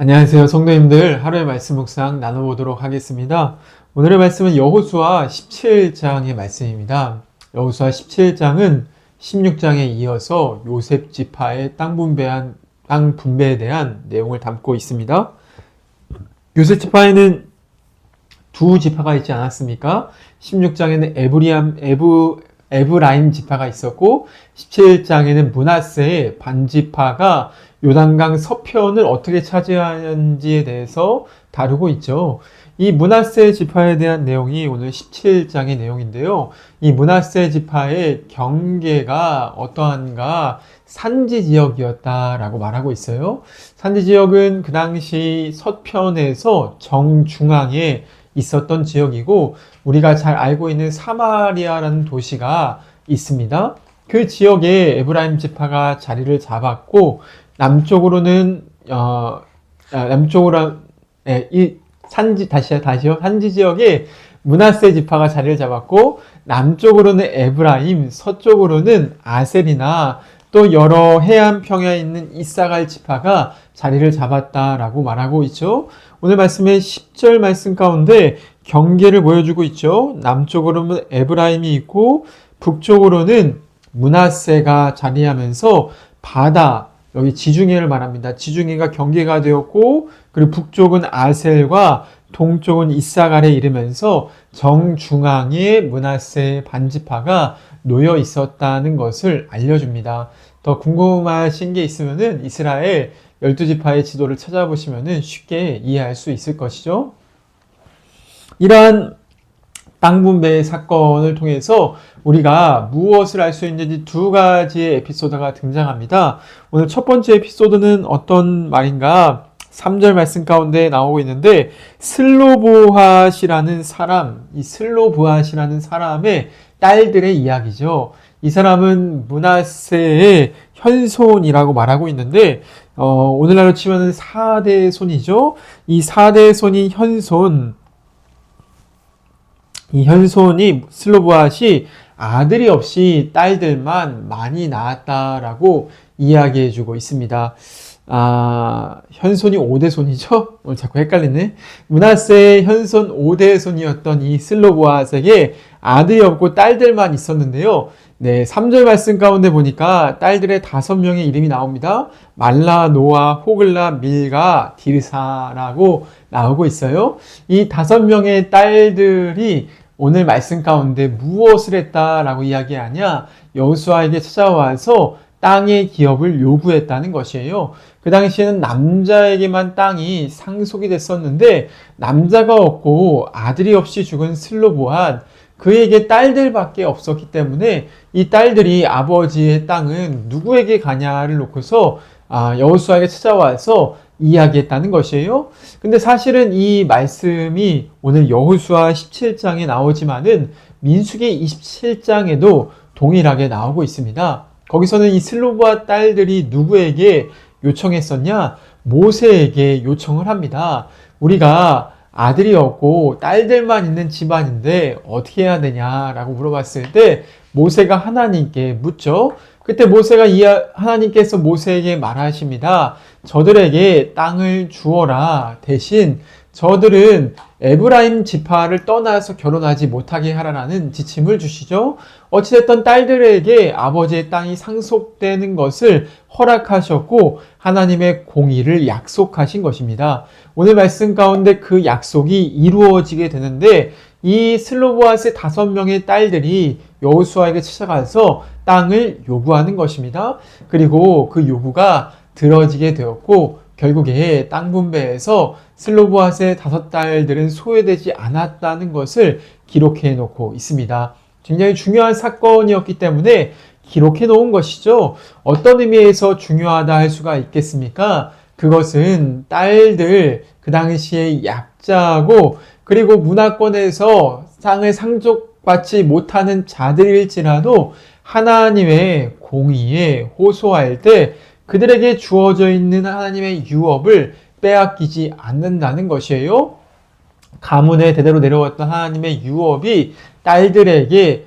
안녕하세요 성도님들. 하루의 말씀 묵상 나눠보도록 하겠습니다. 오늘의 말씀은 여호수아 17장의 말씀입니다. 여호수아 17장은 16장에 이어서 요셉 지파의 땅 분배한 땅 분배에 대한 내용을 담고 있습니다. 요셉 지파에는 두 지파가 있지 않았습니까? 16장에는 에브리암 에브 에브라임 지파가 있었고 17장에는 문하세의 반지파가 요단강 서편을 어떻게 차지하는지에 대해서 다루고 있죠. 이 문하세 지파에 대한 내용이 오늘 17장의 내용인데요. 이 문하세 지파의 경계가 어떠한가 산지 지역이었다라고 말하고 있어요. 산지 지역은 그 당시 서편에서 정중앙에 있었던 지역이고 우리가 잘 알고 있는 사마리아라는 도시가 있습니다. 그 지역에 에브라임 지파가 자리를 잡았고 남쪽으로는 어, 아, 남쪽으로 네, 이 산지 다시 다시요 산지 지역에 문하세 지파가 자리를 잡았고 남쪽으로는 에브라임, 서쪽으로는 아셀이나 또 여러 해안 평야에 있는 이사갈 지파가 자리를 잡았다라고 말하고 있죠. 오늘 말씀의 10절 말씀 가운데 경계를 보여주고 있죠. 남쪽으로는 에브라임이 있고 북쪽으로는 문하세가 자리하면서 바다 여기 지중해를 말합니다. 지중해가 경계가 되었고 그리고 북쪽은 아셀과 동쪽은 이사갈에 이르면서 정중앙에 문하세 반지파가 놓여 있었다는 것을 알려줍니다. 더 궁금하신 게 있으면은 이스라엘 12지파의 지도를 찾아보시면은 쉽게 이해할 수 있을 것이죠. 이러한 땅 분배 사건을 통해서 우리가 무엇을 알 수 있는지 두 가지의 에피소드가 등장합니다. 오늘 첫 번째 에피소드는 어떤 말인가? 3절 말씀 가운데 나오고 있는데 슬로보핫이라는 사람, 이 슬로보핫이라는 사람의 딸들의 이야기죠. 이 사람은 문하세의 현손이라고 말하고 있는데 어, 오늘날로 치면은 4대 손이죠. 이 4대 손인 현손 이 현손이 슬로보앗이 아들이 없이 딸들만 많이 낳았다라고 이야기해주고 있습니다. 아, 현손이 5대 손이죠? 오늘 자꾸 헷갈리네. 문하세의 현손 5대 손이었던 이 슬로보앗에게 아들이 없고 딸들만 있었는데요. 네, 3절 말씀 가운데 보니까 딸들의 다섯 명의 이름이 나옵니다. 말라, 노아, 호글라, 밀가, 디르사라고 나오고 있어요. 이 다섯 명의 딸들이 오늘 말씀 가운데 무엇을 했다라고 이야기하냐? 여수아에게 찾아와서 땅의 기업을 요구했다는 것이에요. 그 당시에는 남자에게만 땅이 상속이 됐었는데 남자가 없고 아들이 없이 죽은 슬로보한 그에게 딸들밖에 없었기 때문에 이 딸들이 아버지의 땅은 누구에게 가냐를 놓고서 아, 여호수아에게 찾아와서 이야기했다는 것이에요. 근데 사실은 이 말씀이 오늘 여호수아 17장에 나오지만은 민수기 27장에도 동일하게 나오고 있습니다. 거기서는 이 슬로브와 딸들이 누구에게 요청했었냐? 모세에게 요청을 합니다. 우리가 아들이 없고 딸들만 있는 집안인데 어떻게 해야 되냐라고 물어봤을 때 모세가 하나님께 묻죠. 그때 모세가 하나님께서 모세에게 말하십니다. 저들에게 땅을 주어라. 대신 저들은 에브라임 지파를 떠나서 결혼하지 못하게 하라는 지침을 주시죠. 어찌됐든 딸들에게 아버지의 땅이 상속되는 것을 허락하셨고 하나님의 공의를 약속하신 것입니다. 오늘 말씀 가운데 그 약속이 이루어지게 되는데 이 슬로보아스의 다섯 명의 딸들이 여호수아에게 찾아가서 땅을 요구하는 것입니다. 그리고 그 요구가 들어지게 되었고 결국에 땅 분배에서 슬로보아스의 다섯 딸들은 소외되지 않았다는 것을 기록해 놓고 있습니다. 굉장히 중요한 사건이었기 때문에 기록해 놓은 것이죠. 어떤 의미에서 중요하다 할 수가 있겠습니까? 그것은 딸들, 그 당시에 약자고, 그리고 문화권에서 상을 상속받지 못하는 자들일지라도 하나님의 공의에 호소할 때 그들에게 주어져 있는 하나님의 유업을 빼앗기지 않는다는 것이에요. 가문에 대대로 내려왔던 하나님의 유업이 딸들에게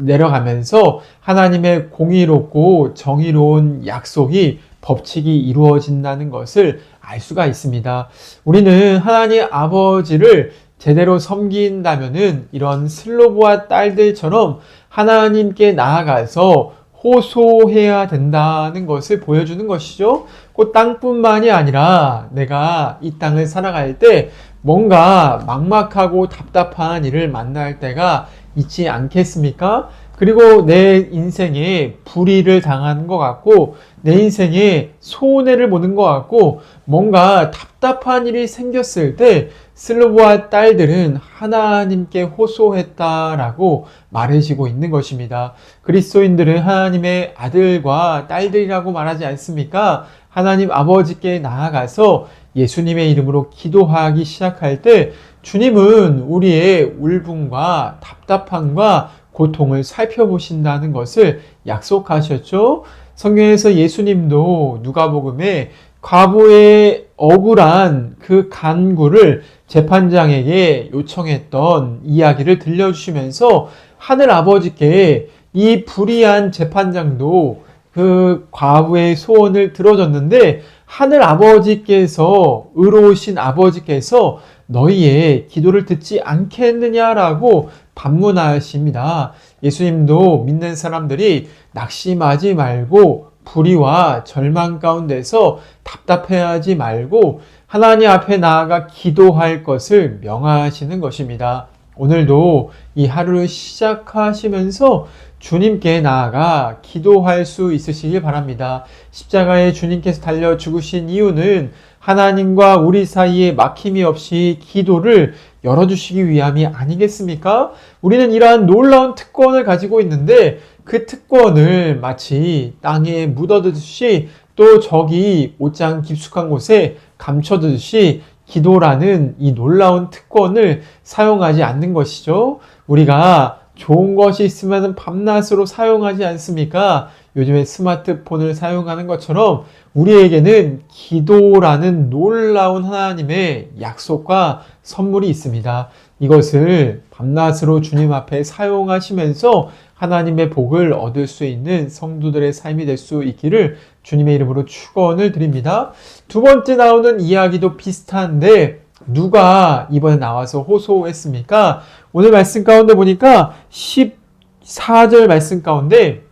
내려가면서 하나님의 공의롭고 정의로운 약속이 법칙이 이루어진다는 것을 알 수가 있습니다. 우리는 하나님 아버지를 제대로 섬긴다면은 이런 슬로브와 딸들처럼 하나님께 나아가서 호소해야 된다는 것을 보여주는 것이죠. 꼭 땅뿐만이 아니라 내가 이 땅을 살아갈 때 뭔가 막막하고 답답한 일을 만날 때가 있지 않겠습니까? 그리고 내 인생에 불의를 당하는 것 같고 내 인생에 손해를 보는 것 같고 뭔가 답답한 일이 생겼을 때 슬로브와 딸들은 하나님께 호소했다라고 말해지고 있는 것입니다. 그리스도인들은 하나님의 아들과 딸들이라고 말하지 않습니까? 하나님 아버지께 나아가서 예수님의 이름으로 기도하기 시작할 때 주님은 우리의 울분과 답답함과 고통을 살펴보신다는 것을 약속하셨죠. 성경에서 예수님도 누가복음에 과부의 억울한 그 간구를 재판장에게 요청했던 이야기를 들려주시면서 하늘 아버지께 이 불의한 재판장도 그 과부의 소원을 들어줬는데 하늘 아버지께서 의로우신 아버지께서 너희의 기도를 듣지 않겠느냐라고 반문하십니다. 예수님도 믿는 사람들이 낙심하지 말고 불의와 절망 가운데서 답답해하지 말고 하나님 앞에 나아가 기도할 것을 명하시는 것입니다. 오늘도 이 하루를 시작하시면서 주님께 나아가 기도할 수 있으시길 바랍니다. 십자가에 주님께서 달려 죽으신 이유는 하나님과 우리 사이에 막힘이 없이 기도를 열어주시기 위함이 아니겠습니까? 우리는 이러한 놀라운 특권을 가지고 있는데 그 특권을 마치 땅에 묻어두듯이 또 저기 옷장 깊숙한 곳에 감춰두듯이 기도라는 이 놀라운 특권을 사용하지 않는 것이죠. 우리가 좋은 것이 있으면 밤낮으로 사용하지 않습니까? 요즘에 스마트폰을 사용하는 것처럼 우리에게는 기도라는 놀라운 하나님의 약속과 선물이 있습니다. 이것을 밤낮으로 주님 앞에 사용하시면서 하나님의 복을 얻을 수 있는 성도들의 삶이 될 수 있기를 주님의 이름으로 축원을 드립니다. 두 번째 나오는 이야기도 비슷한데 누가 이번에 나와서 호소했습니까? 오늘 말씀 가운데 보니까 14절 말씀 가운데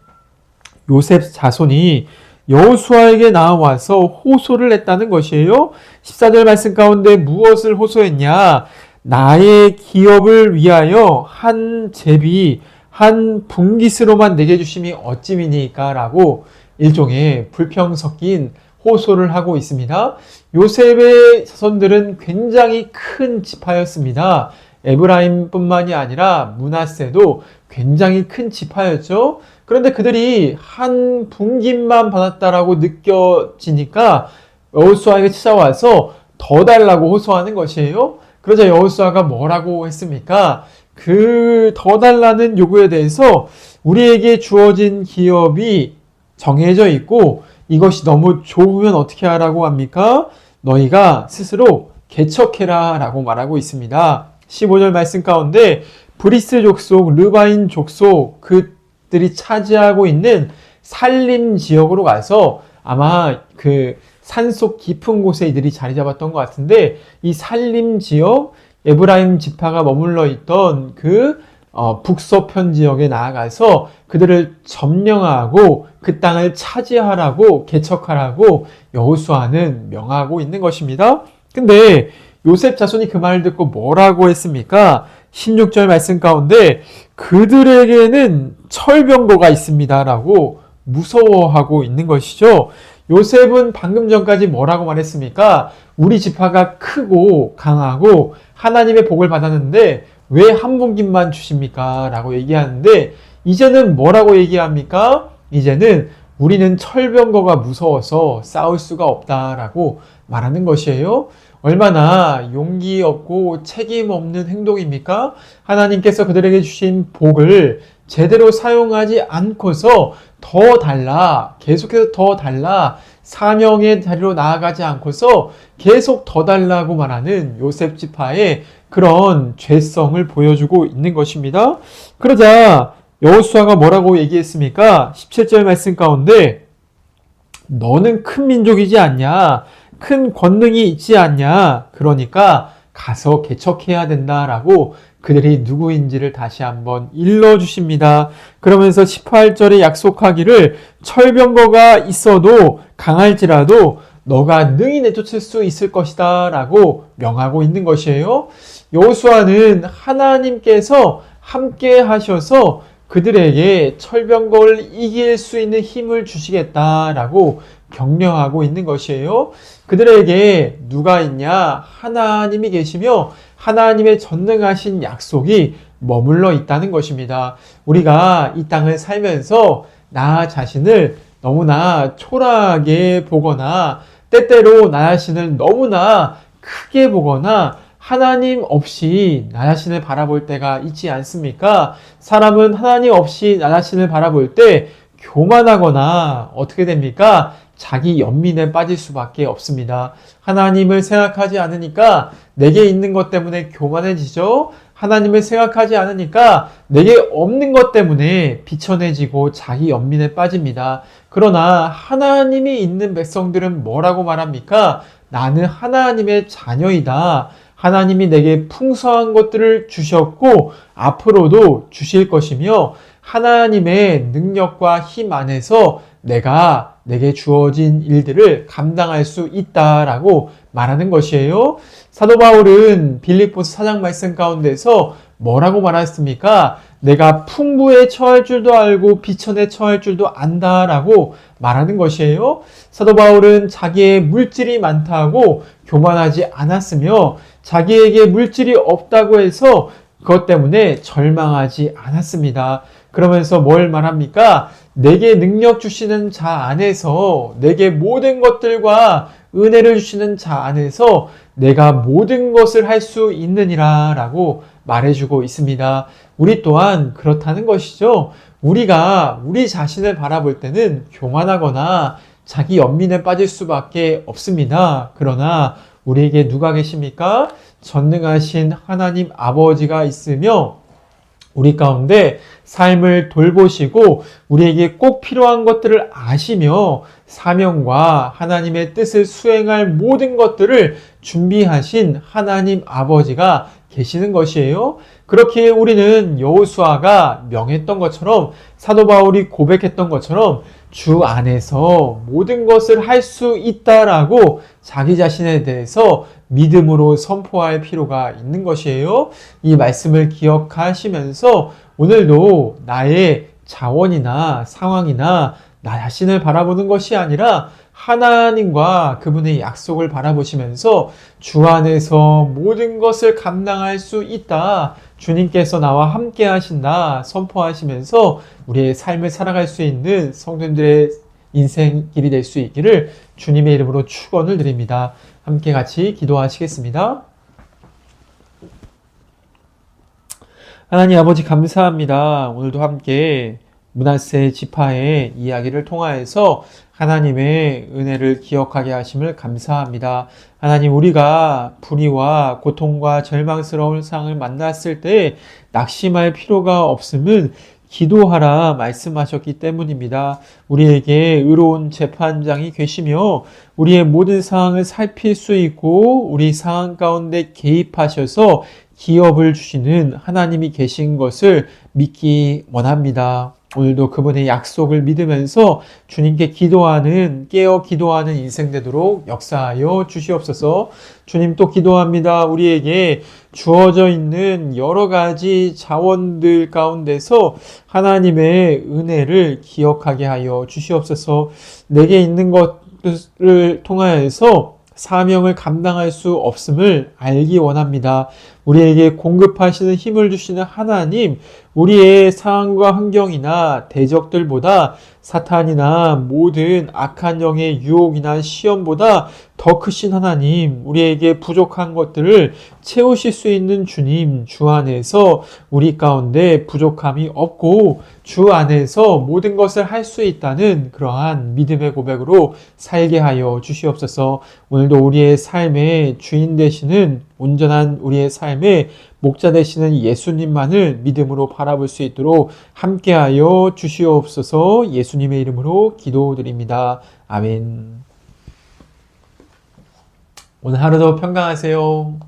요셉 자손이 여호수아에게 나와서 호소를 했다는 것이에요. 14절 말씀 가운데 무엇을 호소했냐? 나의 기업을 위하여 한 제비, 한 분깃으로만 내게 주심이 어찌미니까? 라고 일종의 불평 섞인 호소를 하고 있습니다. 요셉의 자손들은 굉장히 큰 지파였습니다. 에브라임뿐만이 아니라 문하세도 굉장히 큰 지파였죠. 그런데 그들이 한 분깃만 받았다라고 느껴지니까 여호수아에게 찾아와서 더 달라고 호소하는 것이에요. 그러자 여호수아가 뭐라고 했습니까? 그 더 달라는 요구에 대해서 우리에게 주어진 기업이 정해져 있고 이것이 너무 좋으면 어떻게 하라고 합니까? 너희가 스스로 개척해라 라고 말하고 있습니다. 15절 말씀 가운데 브리스 족속, 르바인 족속 그들이 차지하고 있는 산림 지역으로 가서 아마 그 산속 깊은 곳에 이들이 자리 잡았던 것 같은데 이 산림 지역 에브라임 지파가 머물러 있던 그 어, 북서편 지역에 나아가서 그들을 점령하고 그 땅을 차지하라고 개척하라고 여호수아는 명하고 있는 것입니다. 근데 요셉 자손이 그 말을 듣고 뭐라고 했습니까? 16절 말씀 가운데 그들에게는 철병거가 있습니다라고 무서워하고 있는 것이죠. 요셉은 방금 전까지 뭐라고 말했습니까? 우리 지파가 크고 강하고 하나님의 복을 받았는데 왜 한 분깃만 주십니까? 라고 얘기하는데 이제는 뭐라고 얘기합니까? 이제는 우리는 철병거가 무서워서 싸울 수가 없다라고 말하는 것이에요. 얼마나 용기 없고 책임 없는 행동입니까? 하나님께서 그들에게 주신 복을 제대로 사용하지 않고서 더 달라, 계속해서 더 달라, 사명의 자리로 나아가지 않고서 계속 더 달라고 말하는 요셉 지파의 그런 죄성을 보여주고 있는 것입니다. 그러자 여호수아가 뭐라고 얘기했습니까? 17절 말씀 가운데 너는 큰 민족이지 않냐? 큰 권능이 있지 않냐? 그러니까 가서 개척해야 된다라고 그들이 누구인지를 다시 한번 일러 주십니다. 그러면서 18절에 약속하기를 철병거가 있어도 강할지라도 너가 능히 내쫓을 수 있을 것이다 라고 명하고 있는 것이에요. 여호수아는 하나님께서 함께 하셔서 그들에게 철병거를 이길 수 있는 힘을 주시겠다라고 격려하고 있는 것이에요. 그들에게 누가 있냐? 하나님이 계시며 하나님의 전능하신 약속이 머물러 있다는 것입니다. 우리가 이 땅을 살면서 나 자신을 너무나 초라하게 보거나 때때로 나 자신을 너무나 크게 보거나 하나님 없이 나 자신을 바라볼 때가 있지 않습니까? 사람은 하나님 없이 나 자신을 바라볼 때 교만하거나 어떻게 됩니까? 자기 연민에 빠질 수밖에 없습니다. 하나님을 생각하지 않으니까 내게 있는 것 때문에 교만해지죠? 하나님을 생각하지 않으니까 내게 없는 것 때문에 비천해지고 자기 연민에 빠집니다. 그러나 하나님이 있는 백성들은 뭐라고 말합니까? 나는 하나님의 자녀이다. 하나님이 내게 풍성한 것들을 주셨고 앞으로도 주실 것이며 하나님의 능력과 힘 안에서 내가 내게 주어진 일들을 감당할 수 있다라고 말하는 것이에요. 사도 바울은 빌립보스 사장 말씀 가운데서 뭐라고 말했습니까? 내가 풍부에 처할 줄도 알고 비천에 처할 줄도 안다라고 말하는 것이에요. 사도 바울은 자기의 물질이 많다고 교만하지 않았으며 자기에게 물질이 없다고 해서 그것 때문에 절망하지 않았습니다. 그러면서 뭘 말합니까? 내게 능력 주시는 자 안에서 내게 모든 것들과 은혜를 주시는 자 안에서 내가 모든 것을 할 수 있느니라 라고 말해주고 있습니다. 우리 또한 그렇다는 것이죠. 우리가 우리 자신을 바라볼 때는 교만하거나 자기 연민에 빠질 수밖에 없습니다. 그러나 우리에게 누가 계십니까? 전능하신 하나님 아버지가 있으며 우리 가운데 삶을 돌보시고 우리에게 꼭 필요한 것들을 아시며 사명과 하나님의 뜻을 수행할 모든 것들을 준비하신 하나님 아버지가 계시는 것이에요. 그렇게 우리는 여호수아가 명했던 것처럼 사도 바울이 고백했던 것처럼 주 안에서 모든 것을 할 수 있다라고 자기 자신에 대해서 믿음으로 선포할 필요가 있는 것이에요. 이 말씀을 기억하시면서 오늘도 나의 자원이나 상황이나 나 자신을 바라보는 것이 아니라 하나님과 그분의 약속을 바라보시면서 주 안에서 모든 것을 감당할 수 있다. 주님께서 나와 함께 하신다. 선포하시면서 우리의 삶을 살아갈 수 있는 성도들의 인생 길이 될 수 있기를 주님의 이름으로 축원을 드립니다. 함께 같이 기도하시겠습니다. 하나님 아버지 감사합니다. 오늘도 함께 문하세 지파의 이야기를 통하여서 하나님의 은혜를 기억하게 하심을 감사합니다. 하나님 우리가 불의와 고통과 절망스러운 상을 만났을 때 낙심할 필요가 없음은 기도하라 말씀하셨기 때문입니다. 우리에게 의로운 재판장이 계시며 우리의 모든 상황을 살필 수 있고 우리 상황 가운데 개입하셔서 기업을 주시는 하나님이 계신 것을 믿기 원합니다. 오늘도 그분의 약속을 믿으면서 주님께 기도하는, 깨어 기도하는 인생 되도록 역사하여 주시옵소서 주님 또 기도합니다. 우리에게 주어져 있는 여러 가지 자원들 가운데서 하나님의 은혜를 기억하게 하여 주시옵소서 내게 있는 것을 통하여서 사명을 감당할 수 없음을 알기 원합니다. 우리에게 공급하시는 힘을 주시는 하나님, 우리의 상황과 환경이나 대적들보다 사탄이나 모든 악한 영의 유혹이나 시험보다 더 크신 하나님, 우리에게 부족한 것들을 채우실 수 있는 주님, 주 안에서 우리 가운데 부족함이 없고 주 안에서 모든 것을 할 수 있다는 그러한 믿음의 고백으로 살게 하여 주시옵소서 오늘도 우리의 삶의 주인 되시는 온전한 우리의 삶의 목자 되시는 예수님만을 믿음으로 바라볼 수 있도록 함께하여 주시옵소서 예수님의 이름으로 기도드립니다. 아멘. 오늘 하루도 평강하세요.